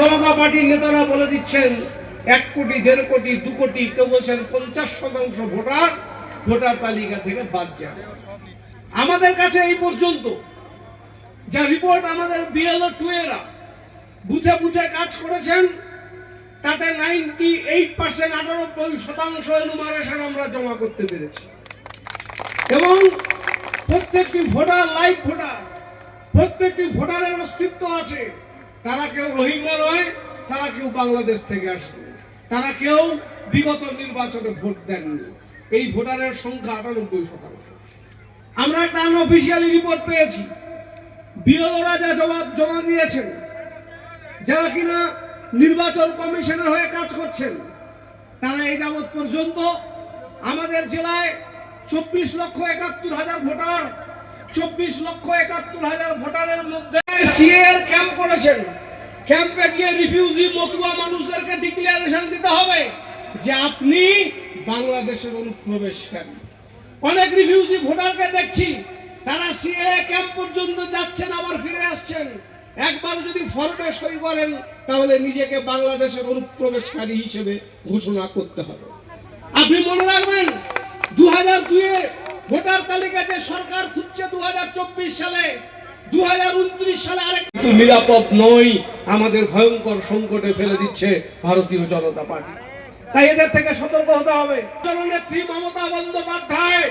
জনতা পার্টির নেতারা বলে দিচ্ছেন, এক কোটি, দেড় কোটি, দু কোটি, কেউ বলছেন পঞ্চাশ শতাংশ ভোটার ভোটার তালিকা থেকে বাদ যাবে আমাদের কাছে এই পর্যন্ত যা রিপোর্ট আমাদের বিএলও টু এরা বুঝে বুঝে কাজ করেছেন, তাতে নাইনটি এইট পার্সেন্ট আটানব্বই শতাংশ এনুমারেশন আমরা জমা করতে পেরেছি। এবং প্রত্যেকটি ভোটার লাইভ ভোটার, প্রত্যেকটি ভোটারের অস্তিত্ব আছে। তারা কেউ রোহিঙ্গা নয়, তারা কেউ বাংলাদেশ থেকে আসে তারা কেউ বিগত নির্বাচনে ভোট দেননি। এই ভোটারের সংখ্যা আটানব্বই শতাংশ। আমরা একটা আনঅফিসিয়ালি রিপোর্ট পেয়েছি। বিএলওরা যা জবাব জমা দিয়েছেন, যারা কিনা নির্বাচন কমিশনের হয়ে কাজ করছেন, তারা এই যাবৎ পর্যন্ত আমাদের জেলায় চব্বিশ লক্ষ একাত্তর হাজার ভোটার, চব্বিশ লক্ষ একাত্তর হাজার ক্যাম্প করেছেন। ক্যাম্পে গিয়ে রিফিউজি মতুয়া মানুষদেরকে ডিক্লারেশন দিতে হবে যে আপনি বাংলাদেশের অনুপ্রবেশকারী। অনেক রিফিউজি ভোটারকে দেখছি, তারা সিএ ক্যাম্প পর্যন্ত যাচ্ছেন, আবার ফিরে আসছেন। একবার যদি ফর্মে সই করেন, তাহলে নিজেকে বাংলাদেশের অনুপ্রবেশকারী হিসেবে ঘোষণা করতে হবে। আপনি মনে রাখবেন দু হাজার দুয়ে ভোটার তালিকাতে সরকার খুঁজছে দু সালে। দু সালে আরেক নিরাপদ নই, আমাদের ভয়ঙ্কর সংকটে ফেলে দিচ্ছে ভারতীয় জনতা পার্টি। তাই এদের থেকে সতর্ক হতে হবে। জননেত্রী মমতা বন্দ্যোপাধ্যায়,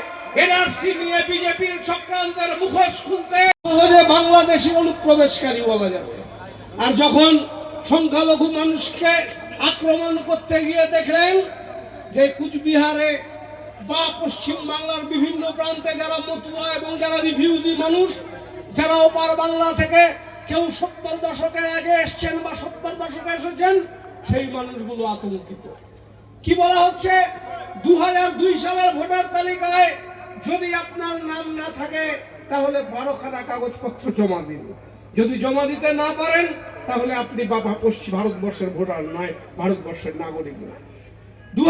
এনআরসি নিয়ে বিজেপির চক্রান্তের মুখোশ খুলতে। সহজে বাংলাদেশি অনুপ্রবেশকারী বলা যাবে। আর যখন সংখ্যালঘু মানুষকে আক্রমণ করতে গিয়ে দেখলেন যে কুচবিহারে বা পশ্চিম বাংলার বিভিন্ন প্রান্তে যারা মতুয়া এবং যারা রিফিউজি মানুষ যারা ওপার বাংলা থেকে কেউ সত্তর দশকের আগে এসছেন বা সত্তর দশকে এসেছেন, সেই মানুষগুলো আতঙ্কিত। কি বলা হচ্ছে? দু সালের ভোটার তালিকায় যদি আপনার নাম না থাকে, তাহলে বারোখানা কাগজপত্র জমা দিন। যদি জমা দিতে না পারেন, তাহলে আপনি বাবা পশ্চিম ভারতবর্ষের ভোটার নয়, ভারতবর্ষের নাগরিক নয়। দু